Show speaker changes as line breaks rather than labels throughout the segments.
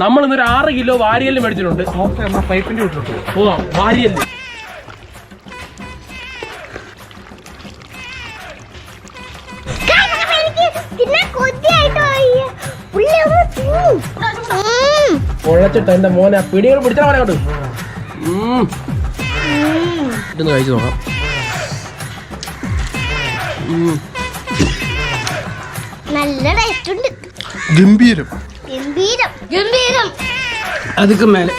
നമ്മൾ ഇന്നൊരു ആറ് കിലോ വാരിയൽ മേടിച്ചിട്ടുണ്ട്.
പൈപ്പിന്റെ
പോവാം
വാരിയൽ.
പൊള്ളച്ചിട്ട് എന്റെ മോനെ ആ പിടികൾ പിടിച്ചാൽ മോനെ കൊണ്ട് ഇതൊന്ന് കഴിച്ചു നോക്കാം.
നല്ല
ഗംഭീരം.
ഗംഭീരം. ഗംഭീരം.
അതൊക്കെ മേലെ.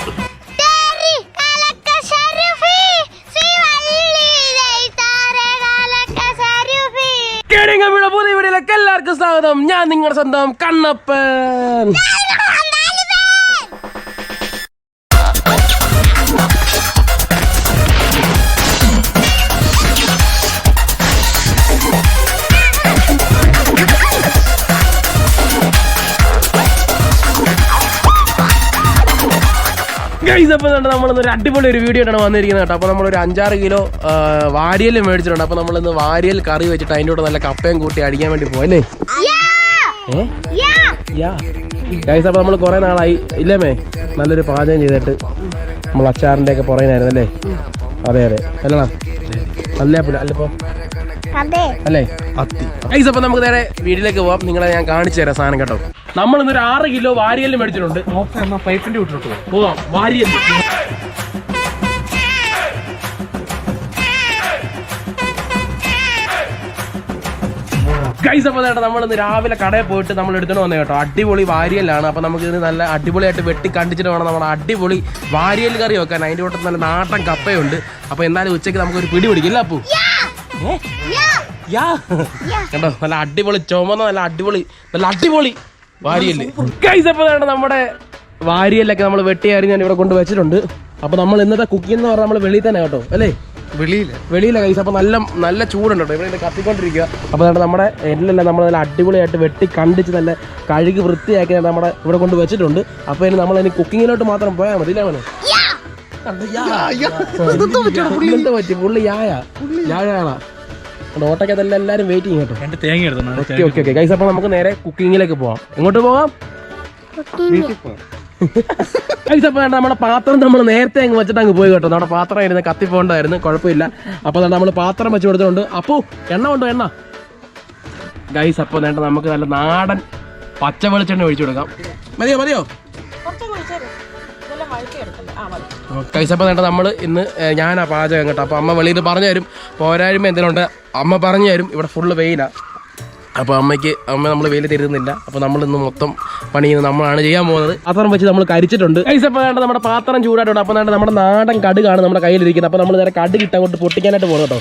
എല്ലാവർക്കും സ്വാഗതം. ഞാൻ നിങ്ങളുടെ സ്വന്തം കണ്ണപ്പൻ. ഗൈസ് അപ്പോൾ നമ്മൾ ഒരു അടിപൊളി ഒരു വീഡിയോ ആണ് വന്നിരിക്കുന്നത് കേട്ടോ. അപ്പോൾ നമ്മളൊരു അഞ്ചാറ് കിലോ വാരിയൽ മേടിച്ചിട്ടുണ്ട്. അപ്പോൾ നമ്മളിന്ന് വാരിയൽ കറി വെച്ചിട്ട് അതിന്റെ കൂടെ നല്ല കപ്പയും കൂട്ടി അടിക്കാൻ വേണ്ടി പോയല്ലേ? ഗൈസ് അപ്പോൾ നമ്മൾ കുറേ നാളായി. ഇല്ലേമേ നല്ലൊരു പാചകം ചെയ്തിട്ട് നമ്മൾ അച്ചാറിന്റെ ഒക്കെ പുറകിനായിരുന്നു അല്ലേ അതെ അതെ. അല്ലടാ അല്ലേ അപ്പോൾ അല്ലപ്പോ
അതെ
അല്ലേ? ഗൈസ് അപ്പോൾ നമുക്ക് നേരെ വീട്ടിലേക്ക് പോവാം. നിങ്ങളെ ഞാൻ കാണിച്ചു തരാം സാധനം കേട്ടോ. നമ്മൾ ഇന്നൊരു ആറ് കിലോ വാരിയൽ മേടിച്ചിട്ടുണ്ട്.
എന്നാ പൈപ്പിന്റെ വിട്ടിട്ട്
പോവാം. വാരിയൽ ഗൈസ് അപ്പോൾ നേട്ടാ നമ്മൾ ഇന്ന് രാവിലെ കടയിൽ പോയിട്ട് നമ്മൾ എടുത്തോണ്ട് വന്നത് കേട്ടോ. അടിപൊളി വാരിയലാണ് അപ്പോൾ നമുക്ക് ഇത് നല്ല അടിപൊളിയായിട്ട് വെട്ടി കണ്ടിച്ചിട്ട് വേണം നമ്മൾ അടിപൊളി വാരിയൽ കറി വെക്കാൻ. അതിന്റെ കൂട്ടത്തിൽ നല്ല നാട്ടൻ കപ്പയുണ്ട്. അപ്പോൾ എന്നാലും ഉച്ചയ്ക്ക് നമുക്കൊരു പിടി പിടിക്കില്ല അപ്പു. കണ്ടോ? നല്ല അടിപൊളി ചുമന്ന നല്ല അടിപൊളി നല്ല അടിപൊളി വാരിയൽ നമ്മുടെ വാരിയലൊക്കെ നമ്മൾ വെട്ടിയാരി ഞാൻ ഇവിടെ കൊണ്ട് വെച്ചിട്ടുണ്ട്. അപ്പൊ നമ്മൾ ഇന്നത്തെ കുക്കിംഗ് എന്ന് പറഞ്ഞാൽ നമ്മൾ വെളിയിൽ തന്നെ കേട്ടോ അല്ലേ?
വെളിയിൽ.
വെളിയിലെ കൈസ് അപ്പോൾ നല്ല നല്ല ചൂടുണ്ട് കേട്ടോ. ഇവിടെ കത്തിക്കൊണ്ടിരിക്കുക അപ്പോൾ നമ്മുടെ എല്ലാം നമ്മൾ നല്ല അടിപൊളിയായിട്ട് വെട്ടി കണ്ടിച്ച് നല്ല കഴുകി വൃത്തിയാക്കി നമ്മുടെ ഇവിടെ കൊണ്ട് വെച്ചിട്ടുണ്ട്. അപ്പോൾ ഇനി നമ്മൾ ഇനി കുക്കിങ്ങിലോട്ട് മാത്രം പോയാൽ മതി. എന്ത് പറ്റി? പുള്ളി യായ. യായാളാ ഓട്ടക്കതെല്ലാം എല്ലാവരും വെയിറ്റിംഗ് കേട്ടോ.
എന്റെ തേങ്ങ എടുത്തോ?
Okay okay okay. ഗൈസ് അപ്പോൾ നമുക്ക് നേരെ കുക്കിങ്ങിലേക്ക് പോവാം. എങ്ങോട്ട് പോവാം? ഗൈസ് അപ്പോൾ വേണ്ട നമ്മുടെ പാത്രം നമ്മൾ നേരത്തെ അങ്ങ് വെച്ചിട്ട് അങ്ങ് പോയി കേട്ടോ. നമ്മുടെ പാത്രം ഇരുന്ന് കത്തിപ്പോണ്ടായിരുന്നു കുഴപ്പമില്ല. അപ്പോൾ നമ്മൾ പാത്രം വെച്ച് കൊടുത്തിട്ടുണ്ട്. അപ്പോൾ എണ്ണ ഉണ്ടോ എണ്ണ? ഗൈസ് അപ്പോൾ നേട്ട നമുക്ക് നല്ല നാടൻ പച്ച വെളിച്ചെണ്ണ ഒഴിച്ചു കൊടുക്കാം. മതിയോ മതിയോ? അപ്പോൾ വേണ്ട നമ്മൾ ഇന്ന് ഞാനാ പാചകം കേട്ടോ. അപ്പോൾ അമ്മ വെളിയിൽ നിന്ന് പറഞ്ഞു തരും. പോരായ്മ എന്തെങ്കിലും അമ്മ പറഞ്ഞു തരും. ഇവിടെ ഫുള്ള് വെയിലാണ് അപ്പോൾ അമ്മയ്ക്ക് അമ്മ നമ്മൾ വെയിൽ തരുന്നില്ല. അപ്പോൾ നമ്മൾ ഇന്ന് മൊത്തം പണി നമ്മളാണ് ചെയ്യാൻ പോകുന്നത്. പാത്രം വെച്ച് നമ്മൾ കരിച്ചിട്ടുണ്ട്. കൈസ് അപ്പോൾ വേണ്ട നമ്മുടെ പാത്രം ചൂടായിട്ടുണ്ട്. അപ്പോൾ വേണ്ട നമ്മുടെ നാടൻ കടുകാണ് നമ്മുടെ കയ്യിലിരിക്കുന്നത്. അപ്പോൾ നമ്മൾ നേരെ കടുക് ഇട്ട് അങ്ങോട്ട് പൊട്ടിക്കാനായിട്ട് പോകണം കേട്ടോ.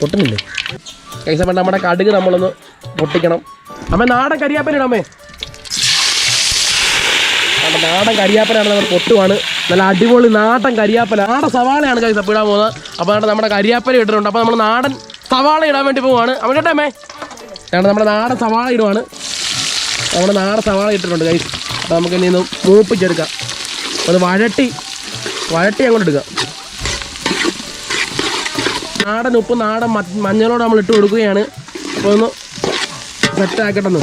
പൊട്ടുന്നില്ലേ? കൈസ് അപ്പോൾ നമ്മുടെ കടുക് നമ്മളൊന്ന് പൊട്ടിക്കണം. അമ്മ നാടൻ കരിയാപ്പനാണ് അമ്മേ. നാടൻ കരിയാപ്പനാണ് നമ്മൾ പൊട്ടുവാണ്. നല്ല അടിപൊളി നാടൻ കരിയാപ്പല. നാടൻ സവാളയാണ് കൈസ് അപ്പോൾ ഇടാൻ പോകുന്നത്. അപ്പോൾ നമ്മുടെ കരിയാപ്പല ഇട്ടിട്ടുണ്ട്. അപ്പോൾ നമ്മൾ നാടൻ സവാള ഇടാൻ വേണ്ടി പോവാണ് അവിടെ കേട്ടേ ഞാൻ നമ്മുടെ നാടൻ സവാള ഇടുവാണ്. നമ്മുടെ നാടൻ സവാള ഇട്ടിട്ടുണ്ട് കൈസ് അപ്പോൾ നമുക്ക് ഇനി മൂപ്പിച്ചെടുക്കാം. അപ്പോൾ അത് വഴട്ടി വഴട്ടി അങ്ങോട്ട് എടുക്കാം നാടൻ ഉപ്പ് നാടൻ മഞ്ഞളോട് നമ്മൾ ഇട്ട് കൊടുക്കുകയാണ്. അപ്പോൾ ഒന്ന് സെറ്റ് ആക്കട്ടെന്ന്.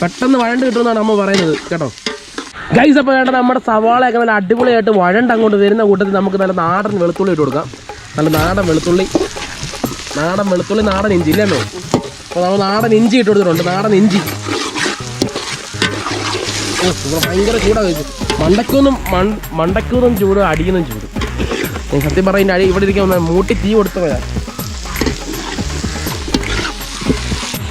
പെട്ടെന്ന് വഴണ്ട് കിട്ടുമെന്നാണ് നമ്മൾ പറയുന്നത്. കേട്ടോ? ഗൈസ് അപ്പോൾ വേണ്ട നമ്മുടെ സവാളയൊക്കെ നല്ല അടിപൊളിയായിട്ട് വഴണ്ട് അങ്ങോട്ട് വരുന്ന കൂട്ടത്തിൽ നമുക്ക് നല്ല നാടൻ വെളുത്തുള്ളി ഇട്ട് കൊടുക്കാം. നല്ല നാടൻ വെളുത്തുള്ളി. നാടൻ വെളുത്തുള്ളി നാടൻ ഇഞ്ചി ഇല്ലല്ലോ അപ്പോൾ നമ്മൾ നാടൻ ഇഞ്ചി ഇട്ട് കൊടുത്തിട്ടുണ്ട് നാടൻ ഇഞ്ചി. ഭയങ്കര ചൂടാണ് മണ്ടക്കൊന്നും മൺ മണ്ടക്കൂന്നും ചൂട് അടിയുന്നും ചൂട്. ഞാൻ സത്യം പറയുന്ന അടി ഇവിടെ ഇരിക്കാൻ മൂട്ടി തീ കൊടുത്തു പോയാ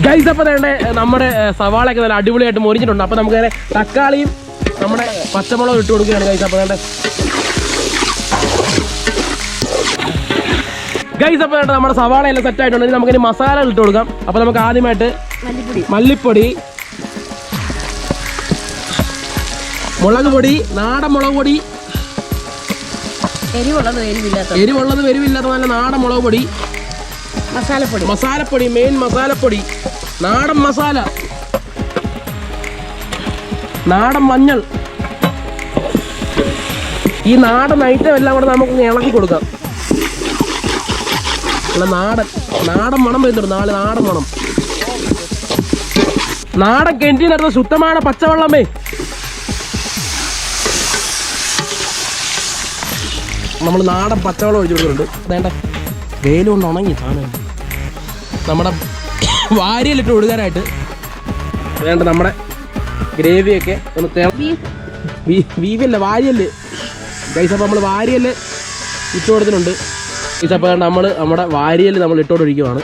ഗൈസ് അപ്പോൾ വേണ്ടേ നമ്മുടെ സവാളയൊക്കെ നല്ല അടിപൊളിയായിട്ട് മൊരിഞ്ഞിട്ടുണ്ട്. അപ്പോൾ നമുക്ക് തക്കാളിയും നമ്മുടെ പച്ചമുളക് ഇട്ട് കൊടുക്കുകയാണ് ഗൈസ് അപ്പോൾ വേണ്ട ഗൈസ് അപ്പോൾ വേണ്ട നമ്മുടെ സവാള എല്ലാം സെറ്റ് ആയിട്ടുണ്ട്. ഇനി നമുക്കിനി മസാല ഇട്ട് കൊടുക്കാം. അപ്പോൾ നമുക്ക് ആദ്യമായിട്ട് മല്ലിപ്പൊടി. മുളക് പൊടി നാടൻ മുളക് പൊടി.
എരിവുള്ളത് വരുവില്ലാത്ത
എരിവുള്ളത് എരിവില്ലാത്ത നല്ല നാടൻ മുളക് പൊടി.
മസാലപ്പൊടി.
മസാലപ്പൊടി മെയിൻ മസാലപ്പൊടി. നാടൻ മസാല. നാടൻ മഞ്ഞൾ. ഈ നാടൻ ഐറ്റം എല്ലാം കൂടെ നമുക്ക് ഇളക്കി കൊടുക്കാം. അല്ല നാടൻ നാടൻ മണം വരുന്നുണ്ട്. നാളെ നാടൻ മണം. നാടൻ കെന്റിൽ നടന്ന ശുദ്ധമാണ് പച്ചവെള്ളമേ. നമ്മൾ നാടൻ പച്ചവെള്ളം ഒഴിച്ചു കൊടുക്കുന്നുണ്ട് വേണ്ട വെയിൽ കൊണ്ട് ഉണങ്ങി സാധനം. നമ്മുടെ വാരിയിലിട്ട് ഒഴുകാനായിട്ട് വേണ്ട നമ്മുടെ ഗ്രേവിയൊക്കെ ഒന്ന് ബീഫല്ല വാരിയൽ ഗൈസ് അപ്പോൾ നമ്മൾ വാരിയൽ ഇട്ട് കൊടുത്തിട്ടുണ്ട്. ഗൈസ് അപ്പോൾ നമ്മൾ നമ്മുടെ വാരിയൽ നമ്മൾ ഇട്ടോണ്ടിരിക്കുവാണ്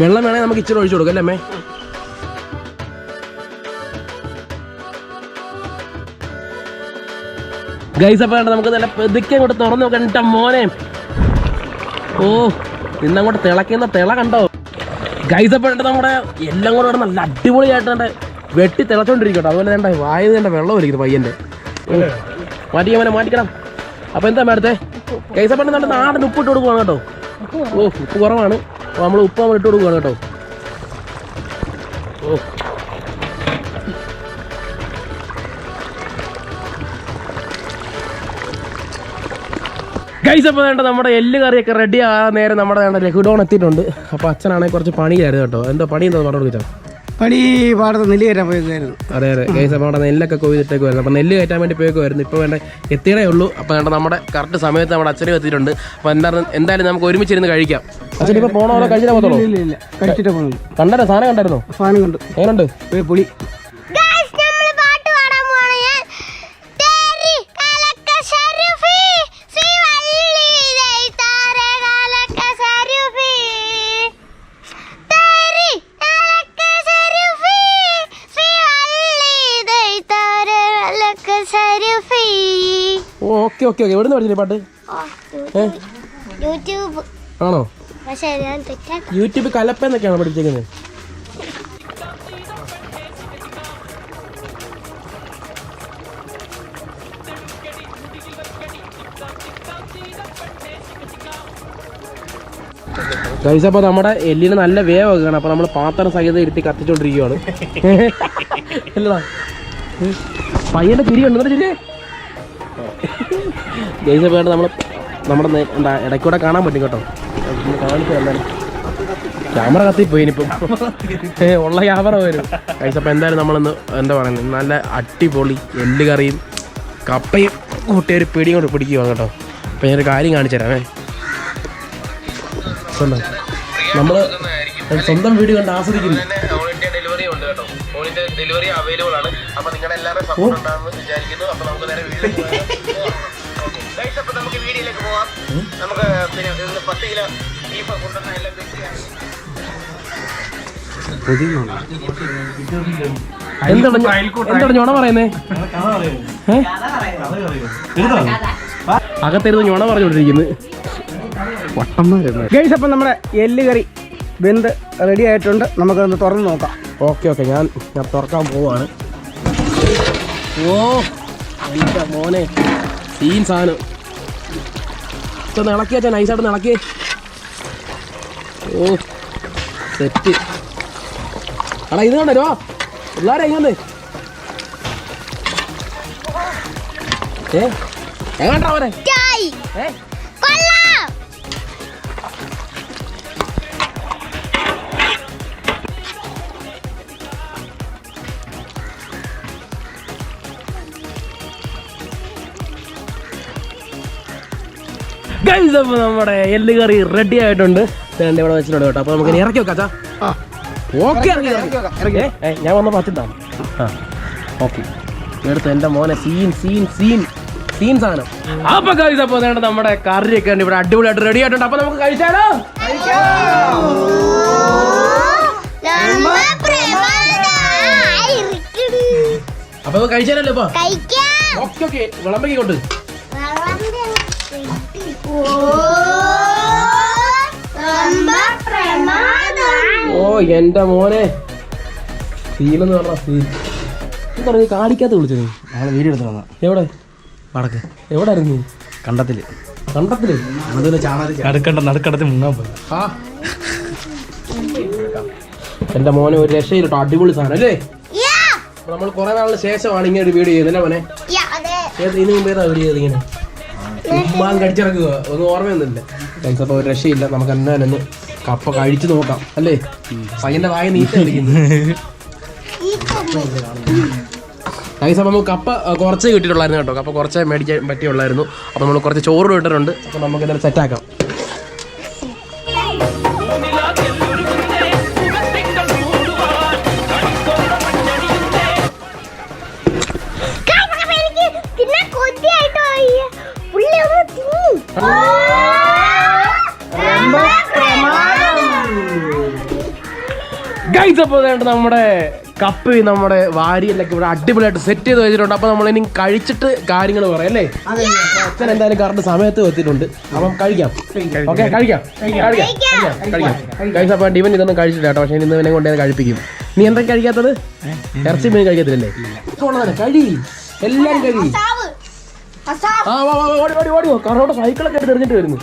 വെള്ളം വേണേൽ നമുക്ക് ഇച്ചിരി ഒഴിച്ചു കൊടുക്കാം അല്ലേ അമ്മേ? ഗൈസ് അപ്പോൾ വേണ്ട നമുക്ക് നല്ല പെതുക്കെ അങ്ങോട്ട് തുറന്നു നോക്കാം. മോനെ? ഓ ഇന്നങ്ങോട്ട് തിളക്കുന്ന തിള കണ്ടോ? ഗൈസ് അപ്പോൾ ഉണ്ട് നമ്മുടെ എല്ലാം കൂടെ ഇവിടെ നല്ല അടിപൊളിയായിട്ട് വെട്ടി തിളച്ചോണ്ടിരിക്കട്ടോ അതുപോലെ വേണ്ട വായത് വേണ്ട വെള്ളം ഒലിക്കുന്നു പയ്യന്റെ മാറ്റിക്കാൻ മോനെ മാറ്റിക്കണം. അപ്പോൾ എന്താ മേടത്തെ ഗൈസ് അപ്പോൾ നമ്മുടെ നാടൻ ഉപ്പ് ഇട്ട് കൊടുക്കുവാണ് കേട്ടോ. ഓ ഉപ്പ് കുറവാണ്. നമ്മൾ ഉപ്പ് നമ്മൾ ഇട്ട് കൊടുക്കുവാണ് കേട്ടോ. ഓ. ഗൈസ് അപ്പോൾ വേണ്ട നമ്മുടെ എല്ല് കറിയൊക്കെ റെഡി ആ നേരം നമ്മുടെ വേണ്ട ലഘുഡോൺ എത്തിയിട്ടുണ്ട്. അപ്പോൾ അച്ഛനാണെങ്കിൽ കുറച്ച് പണിയായിരുന്നു കേട്ടോ. എന്തോ പണി എന്താ പറഞ്ഞു കൊടുക്കാം
പണി പാടത്ത് നെല്ല് കയറ്റാൻ പോയിരുന്നു
അതെ അതെ. ഗൈസ് അപ്പോൾ അവിടെ നെല്ലൊക്കെ കൊയ്തിട്ടേക്കുമായിരുന്നു അപ്പോൾ നെല്ല് കയറ്റാൻ വേണ്ടി പോയേക്കുമായിരുന്നു ഇപ്പോൾ വേണ്ട എത്തിയതേ ഉള്ളൂ. അപ്പോൾ വേണ്ട നമ്മുടെ കറക്റ്റ് സമയത്ത് നമ്മുടെ അച്ഛനും എത്തിയിട്ടുണ്ട്. അപ്പോൾ എന്താണ് എന്തായാലും നമുക്ക് ഒരുമിച്ചിരുന്ന് കഴിക്കാം. അച്ഛൻ ഇപ്പോൾ പോണോ കഴിച്ചിട്ടേ പോകത്തുള്ളൂ?
കഴിച്ചിട്ട്
കണ്ടല്ലോ സാധനം കണ്ടായിരുന്നോ?
സാധനം കണ്ടു.
എങ്ങനെയുണ്ട്
പുളി.
ഓക്കെ ഓക്കെ എവിടെ നിന്ന് പഠിച്ചില്ലേ പാട്ട്?
യൂട്യൂബ്.
ആണോ?
പക്ഷേ ഞാൻ തെറ്റാ
യൂട്യൂബ് കലപ്പെന്നൊക്കെയാണോ പഠിച്ചേക്കുന്നത് ഗൈസ് അപ്പോൾ നമ്മുടെ എല്ലിന് നല്ല വേവൊക്കെയാണ്. അപ്പോൾ നമ്മൾ പാത്രം സഹിതം ഇരുത്തി കത്തിച്ചോണ്ടിരിക്കുകയാണ് അല്ലടാ. പയ്യന്റെ തിരിയുണ്ട് എന്നിട്ട് ഗൈസ് അപ്പോൾ നമ്മൾ നമ്മുടെ എന്താ ഇടയ്ക്കൂടെ കാണാൻ പറ്റും കേട്ടോ. കാണിച്ചു തന്നാലും ക്യാമറ കത്തിപ്പോയി ഇനിയിപ്പം ഉള്ള ക്യാമറ വരും. ഗൈസ് അപ്പോൾ എന്തായാലും നമ്മളിന്ന് എന്താ പറയുന്നത് നല്ല അടിപൊളി എല്ല് കറിയും കപ്പയും കൂട്ടി ഒരു പിടിയും കൊണ്ട് പിടിക്കുക കേട്ടോ. അപ്പോൾ ഞാനൊരു കാര്യം കാണിച്ചു തരാമേ നമ്മൾ സ്വന്തം വീഡിയോ കണ്ട് ആസ്വദിക്കുന്നു. ഡെലിവറി അവൈലബിൾ ആണ്. അപ്പൊ നിങ്ങളുടെ എല്ലാവരും സപ്പോർട്ട് ഉണ്ടാകുമെന്ന് വിചാരിക്കുന്നു. അപ്പൊ നമുക്ക് നേരെ വീഡിയോ അപ്പൊ നമുക്ക് വീഡിയോയിലേക്ക് പോവാം. നമുക്ക് പിന്നെ ഇന്ന് പത്ത് കിലോ ബീഫ് കൊണ്ടുവന്ന എല്ലാം എന്താണ് എന്താണ് ഞൊണ പറയുന്നേ? ഏ? അകത്തിരുന്ന് ഞൊണ
ഗൈസ് അപ്പം നമ്മുടെ എല്ല് കറി വെന്ത് റെഡി ആയിട്ടുണ്ട്. നമുക്കൊന്ന് തുറന്ന് നോക്കാം.
Okay okay. ഞാൻ ഞാൻ തുറക്കാൻ പോവാണ്. ഓ എന്റെ മോനെ. സീൻ സാധനം. ഇതൊന്ന് ഇളക്കി വെച്ചാൽ നൈസായിട്ട് ഇളക്കി ഓ സെറ്റ് എടാ ഇത് കണ്ടോ പിള്ളേരെ ഇങ്ങനെ ഏ? എങ്ങോട്ടാ അവരെ ഏ? അപ്പോൾ നമ്മുടെ എല്ല് കറി റെഡി ആയിട്ടുണ്ട്. ഇവിടെ വെച്ചിട്ടുണ്ട് കേട്ടോ. അപ്പോൾ നമുക്ക് ഇറക്കി വെക്കാം ഓക്കെ ഞാൻ വന്ന പറ്റിട്ടാണ് ആ ഓക്കെ. എടുത്ത് എന്റെ മോനെ സീൻ സീൻ സീൻ സീൻ സാധനം. അപ്പൊ ഗൈസ് അപ്പോൾ വേണ്ട നമ്മുടെ കറിയൊക്കെ ഉണ്ട് ഇവിടെ അടിപൊളിയായിട്ട് റെഡി ആയിട്ടുണ്ട്. അപ്പോൾ നമുക്ക് കഴിച്ചാലോ. അപ്പൊ കഴിച്ചാലല്ലോ ഇപ്പൊ?
കഴിക്കാം.
Okay okay. വിളമ്പി കൊണ്ട്
ഓ, എന്റെ പ്രമാദം.
ഓ എന്റെ മോനെ. സീൻ എന്ന് പറഞ്ഞ സീൻ എന്താ നീ കാണിക്കാത്ത വിളിച്ചത്?
ഞങ്ങൾ വീഡിയോ എടുത്ത് വന്ന
എവിടെ?
വടക്ക്.
എവിടെ ആയിരുന്നു നീ
കണ്ടത്തിൽ കണ്ടത്തിൽ
നടുക്കണ്ട നടുക്കടത്തിൽ മുങ്ങാൻ പോയി.
ആ. എന്റെ മോനെ ഒരു രക്ഷയിലോട്ടോ അടിപൊളി സാധനം അല്ലേ? നമ്മൾ കുറെ നാളിന് ശേഷമാണ് ഇങ്ങനെ ഒരു വീഡിയോ ചെയ്യുന്നത് അല്ലേ മോനെ?
യാ, അതെ.
ഏത് ഇതിന് മുമ്പ് ഏതാ വീഡിയോ ചെയ്ത് ഉമ്മാൻ കടിച്ചിറക്കുക ഒന്നും ഓർമ്മയൊന്നുമില്ല. ഗൈസ് അപ്പോൾ ഒരു രക്ഷയില്ല. നമുക്ക് എന്നാലും ഒന്ന് കപ്പ കഴിച്ചു നോക്കാം അല്ലേ? പയ്യന്റെ വായ നീച്ച കളിക്കുന്നു. ഗൈസ് അപ്പോൾ നമുക്ക് കപ്പ കുറച്ചേ കിട്ടിയിട്ടുള്ളായിരുന്നു കേട്ടോ. കപ്പ കുറച്ചേ മേടിക്കാൻ പറ്റിയുള്ളായിരുന്നു. അപ്പോൾ നമ്മൾ കുറച്ച് ചോറ് ഇട്ടിട്ടുണ്ട് അപ്പോൾ നമുക്ക് ഇതെല്ലാം സെറ്റാക്കാം വേണ്ട നമ്മുടെ കപ്പ് നമ്മുടെ വാരിയിലൊക്കെ ഇവിടെ അടിപൊളിയായിട്ട് സെറ്റ് ചെയ്ത് വെച്ചിട്ടുണ്ട്. അപ്പോൾ നമ്മൾ ഇനി കഴിച്ചിട്ട് കാര്യങ്ങൾ പറയാം അല്ലേ? അച്ഛൻ എന്തായാലും കറണ്ട് സമയത്ത് വെച്ചിട്ടുണ്ട്. അപ്പം കഴിക്കാം. ഓക്കെ കഴിക്കാം. കഴിക്കാം. കഴിക്കാം. അപ്പോൾ ഡിവൻ ഇതൊന്നും കഴിച്ചില്ല കേട്ടോ. പക്ഷേ ഇന്ന് ഇവനെ കൊണ്ടുവന്ന് കഴിപ്പിക്കും. നീ എന്താ കഴിക്കാത്തത്? ഇറച്ചി മീൻ കഴിക്കത്തില്ലല്ലേ? ഉള്ളതാണ്. കഴി. എല്ലാരും കഴി. ആ വാ വാ വാ, ഓടി ഓടി ഓടി. കറോട്ട് സൈക്കിളൊക്കെ എടുത്ത് എറിഞ്ഞിട്ട് വരുന്നു.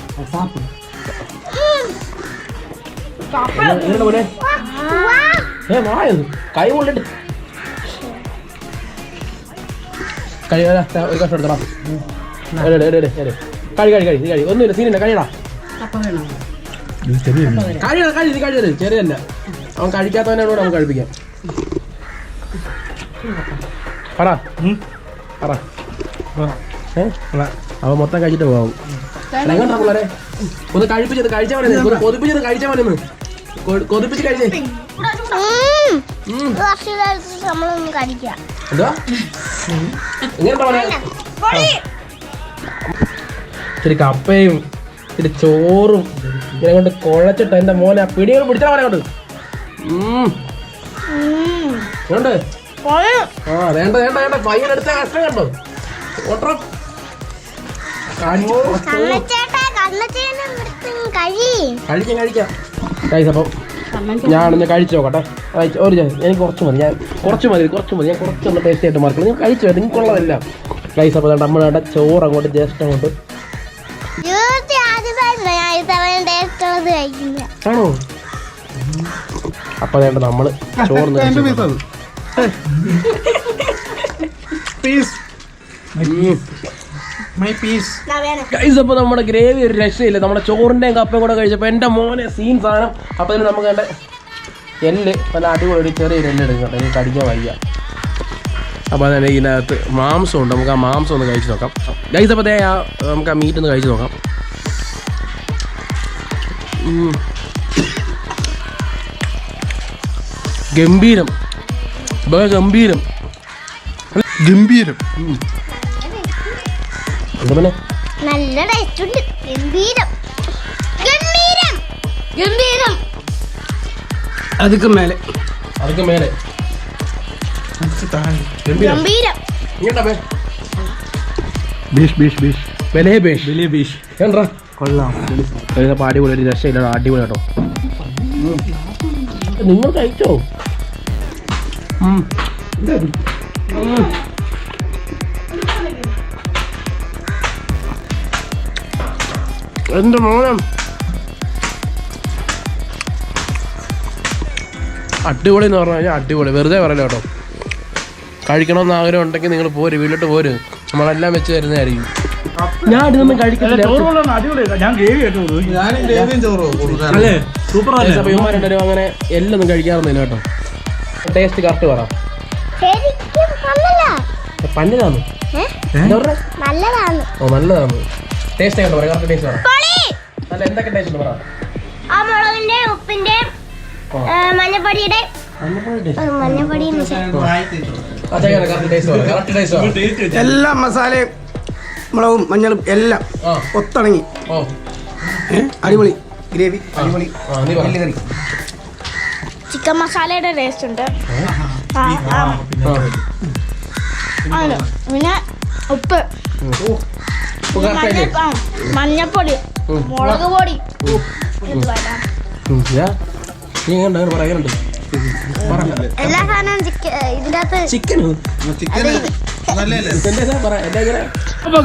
കൈ ഒരു കഴിയത് ചെറിയല്ല അവൻ പറ. പറ. ഏ? അവൻ മൊത്തം കഴിച്ചിട്ട് പോകും ഒന്ന് കഴിപ്പിച്ചത് കഴിച്ചാൽ മതി. കൊതിപ്പിച്ചത് കഴിച്ചാൽ മതി കൊതിപ്പിച്ച് കഴിച്ചേ.
നമ്മളൊന്ന് കഴിക്കാം
എന്താ? എങ്ങനെ. ഇത്തിരി കപ്പയും ഇത്തിരി ചോറും ഇങ്ങനെ കൊണ്ട് കുഴച്ചിട്ട് എന്റെ മോനെ ആ പിടികൾ പിടിച്ചാ പറയാ കൊണ്ട്. ഉണ്ട്. ആ വേണ്ട വേണ്ട വേണ്ട. പയ്യൻ എടുത്ത കഷ്ടം കണ്ടോ? ഓട്ടം. കഴിക്കാം കഴിക്കാം. കഴിച്ച അപ്പം ഞാനൊന്ന് കഴിച്ചു നോക്കട്ടെ. കഴിച്ചു ഒരു എനിക്ക് കുറച്ച് മതി. ഞാൻ കുറച്ച് മതി കുറച്ച് മതി. ഞാൻ കുറച്ചൊന്ന് ടേസ്റ്റ് ആയിട്ട് മാർക്കണം ഞാൻ കഴിച്ചു നിങ്ങൾക്കുള്ളതല്ല കഴിച്ച അപ്പോൾ നമ്മുടെ ചോറ് അങ്ങോട്ട് ജസ്റ്റ് അങ്ങോട്ട്. ആണോ? അപ്പൊ വേണ്ട നമ്മൾ ചോറ്
എന്റെ piece piece my piece
guys അപ്പൊ നമ്മുടെ ഗ്രേവി ഒരു രക്ഷയില്ല. നമ്മുടെ ചോറിന്റെയും കപ്പയും കൂടെ കഴിച്ചപ്പോ എന്റെ മോനെ സീൻ സാധനം. അപ്പൊ ഇതിന് നമുക്ക് വേണ്ട എല്ല്. നല്ല അടിപൊളി ചെറിയൊരു എല്ല് എടുക്കട്ടെ കേട്ടോ എനിക്ക് കടിക്കാൻ വയ്യ. അപ്പൊ അതിന് ഇതിനകത്ത് മാംസം ഉണ്ട്. നമുക്ക് ആ മാംസം ഒന്ന് കഴിച്ചു നോക്കാം. ഗൈസ് അപ്പൊ ദേ ആ നമുക്ക് ആ മീറ്റ് ഒന്ന് കഴിച്ചു നോക്കാം. ഗംഭീരം. ഗംഭീരം.
ഗംഭീരം.
എന്താ പിന്നെ?
നല്ല ടേസ്റ്റ് ഉണ്ട്. ഗംഭീരം. ഗംഭീരം. ഗംഭീരം.
അതൊക്കെ മേലെ.
അതൊക്കെ മേലെ. ഗംഭീരം.
ബീഷ് ബീഷ് ബീഷ്.
ബലേ ബേഷ്.
വലിയ ബീഷ്.
എന്താ
കൊള്ളാം.
അടിപൊളി ഒരു രക്ഷയില്ല അടിപൊളി കേട്ടോ. നിങ്ങൾ കഴിച്ചോ? എന്റെ മോനം. അടിപൊളി എന്ന് പറഞ്ഞു കഴിഞ്ഞാൽ അടിപൊളി. വെറുതെ പറയല കേട്ടോ. കഴിക്കണമെന്ന് ആഗ്രഹം ഉണ്ടെങ്കിൽ നിങ്ങൾ പോര് വീട്ടിലോട്ട് പോര്. നമ്മളെല്ലാം വെച്ച് തരുന്നതായിരിക്കും. ഞാൻ ഇതൊന്നും കഴിക്കത്തില്ല. ഇവന്മാരുണ്ടല്ലോ അങ്ങനെ എല്ലാം കഴിക്കാറൊന്നുമില്ല കേട്ടോ. ടേസ്റ്റ് കറക്റ്റ് പറ.
നല്ലതാണ്
ഓ നല്ലതാണ് ടേസ്റ്റ് കേട്ടോ പറ കറക്റ്റ് ടേസ്റ്റ് പറ നല്ല എന്തൊക്കെ ടേസ്റ്റ് പറ.
ആ മുളകിന്റെ ഉപ്പിന്റെ മഞ്ഞപ്പൊടിയുടെ
എല്ലാ മസാലയും മുളകും മഞ്ഞളും എല്ലാം ഒത്തിണങ്ങി. അടിപൊളി. ഗ്രേവി അടിപൊളി. കറി
ചിക്കൻ മസാലയുടെ ടേസ്റ്റ് ഉണ്ട്. ആ, ആ,
ആ.
പിന്നെ ഉപ്പ്. മഞ്ഞപ്പൊടി. മുളക് പൊടി.
നീ
എല്ലാ സാധനവും ഇതിന്റെ അകത്ത്
ചിക്കനോ?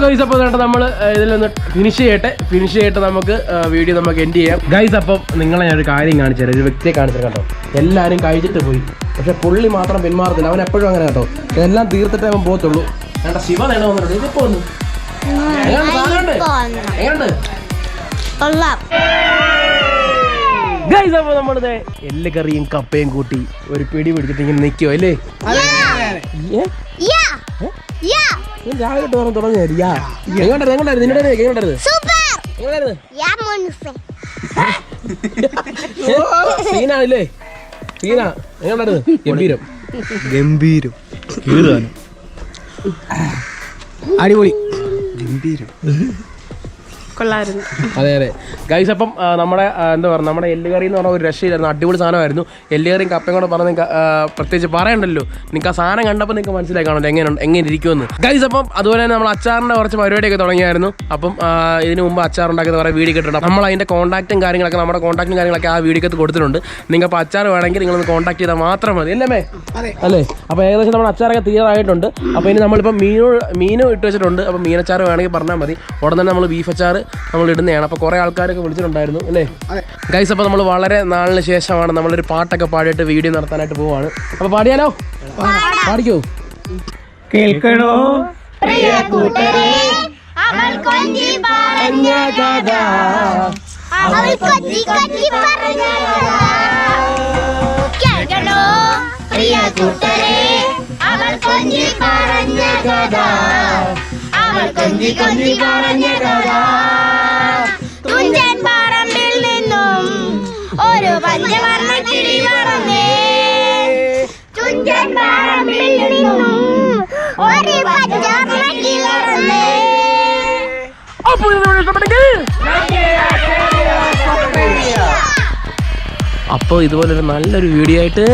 ഗൈസ് അപ്പോൾ കേട്ടോ നമ്മൾ ഇതിലൊന്ന് ഫിനിഷ് ചെയ്യട്ടെ. ഫിനിഷ് ചെയ്തിട്ട് നമുക്ക് വീഡിയോ നമുക്ക് എൻഡ് ചെയ്യാം. ഗൈസ് അപ്പം നിങ്ങളെ ഞാൻ ഒരു കാര്യം കാണിച്ചു തരാം ഒരു വ്യക്തിയെ കാണിച്ചു തരാം കേട്ടോ. എല്ലാവരും കഴിച്ചിട്ട് പോയി. പക്ഷെ പുള്ളി മാത്രം പിന്മാറത്തില്ല അവൻ എപ്പോഴും അങ്ങനെ കേട്ടോ. ഇതെല്ലാം തീർത്തിട്ടേ അവൻ പോകത്തുള്ളൂ. വേണ്ട ശിവ നേടാൻ വന്നിട്ടുണ്ട്. ഇതിപ്പോ ഒന്ന് അപ്പോൾ നമ്മളിത് എല്ല് കറിയും കപ്പയും കൂട്ടി ഒരു പിടി പിടിച്ചിട്ട് ഇങ്ങനെ നിക്കോ അല്ലേ. രാവിലെ തൊട്ട് തുടങ്ങി എങ്ങോട്ടായിരുന്നു എങ്ങോട്ടായിരുന്നു എങ്ങോട്ടായിരുന്നു
മോനുസേ
സീനാണല്ലേ? സീന. എങ്ങോട്ടായിരുന്നു ഗംഭീരം.
ഗംഭീരം. അടിപൊളി. ഗംഭീരം.
കൊള്ളായിരുന്നു.
അതെ അതെ. ഗൈസ് അപ്പം നമ്മുടെ എന്താ പറയുക നമ്മുടെ എല്ലുകറി എന്ന് പറഞ്ഞ ഒരു രക്ഷയിലായിരുന്നു അടിപൊളി സാധനമായിരുന്നു. എല്ലുകറിയും കപ്പയും കൂടെ പറഞ്ഞ് നിങ്ങൾക്ക് പ്രത്യേകിച്ച് പറയണ്ടല്ലോ. നിങ്ങൾക്ക് ആ സാധനം കണ്ടപ്പോൾ നിങ്ങൾക്ക് മനസ്സിലായി കാണുമല്ലോ എങ്ങനെ എങ്ങനെ ഇരിക്കുമെന്ന്. ഗൈസ് അപ്പം അതുപോലെ തന്നെ നമ്മൾ അച്ചാറിന്റെ കുറച്ച് പരിപാടിയൊക്കെ തുടങ്ങിയായിരുന്നു. അപ്പം ഇതിന് മുമ്പ് അച്ചാർ ഉണ്ടാക്കുന്ന കുറേ വീഡിയോ കിട്ടുന്നുണ്ട് നമ്മൾ അതിന്റെ കോൺടാക്റ്റും കാര്യങ്ങളൊക്കെ നമ്മുടെ കോൺടാക്റ്റും കാര്യങ്ങളൊക്കെ ആ വീഡിയോക്ക് കൊടുത്തിട്ടുണ്ട്. നിങ്ങൾ അപ്പോൾ അച്ചാർ വേണമെങ്കിൽ നിങ്ങളൊന്ന് കോൺടാക്ട് ചെയ്താൽ മാത്രം മതി. അല്ലേ മേ അല്ലേ? അപ്പോൾ ഏകദേശം നമ്മൾ അച്ചാറൊക്കെ തീരാറായിട്ടുണ്ട് അപ്പോൾ ഇനി നമ്മളിപ്പോൾ മീനു മീനും ഇട്ട് വെച്ചിട്ടുണ്ട്. അപ്പോൾ മീനച്ചാർ വേണമെങ്കിൽ പറഞ്ഞാൽ മതി. ഉടൻ തന്നെ നമ്മൾ ബീഫ് അച്ചാർ നമ്മൾ ഇടുന്നതാണ് അപ്പോൾ കുറേ ആൾക്കാരൊക്കെ വിളിച്ചിട്ടുണ്ടായിരുന്നു അല്ലേ? ഗൈസ് അപ്പോൾ നമ്മൾ വളരെ നാളിന് ശേഷമാണ് നമ്മളൊരു പാട്ടൊക്കെ പാടിയിട്ട് വീഡിയോ നടത്താനായിട്ട് പോവാണ്. അപ്പോൾ പാടിയാലോ? പാടിക്കോ?
കേൾക്കണോ?
പ്രിയ കൂട്ടരെ അവൾ കൊഞ്ചി പറഞ്ഞ കഥ അവൾ കൊഞ്ചി കൊഞ്ചി പറഞ്ഞ കേൾക്കണോ? പ്രിയ കൂട്ടരെ അവൾ കൊഞ്ചി പറഞ്ഞ കഥ അവൾ കൊഞ്ചി കൊഞ്ചി പറഞ്ഞ തുഞ്ചൻ പറമ്പിൽ നിന്നും ഒരു പഞ്ചവർണ കിളി പറന്നേ. തുഞ്ചൻ പറമ്പിൽ നിന്നും ഒരു പഞ്ചവർണ കിളി പറന്നേ.
അപ്പോൾ ഇതുപോലൊരു നല്ലൊരു വീഡിയോ ആയിട്ട്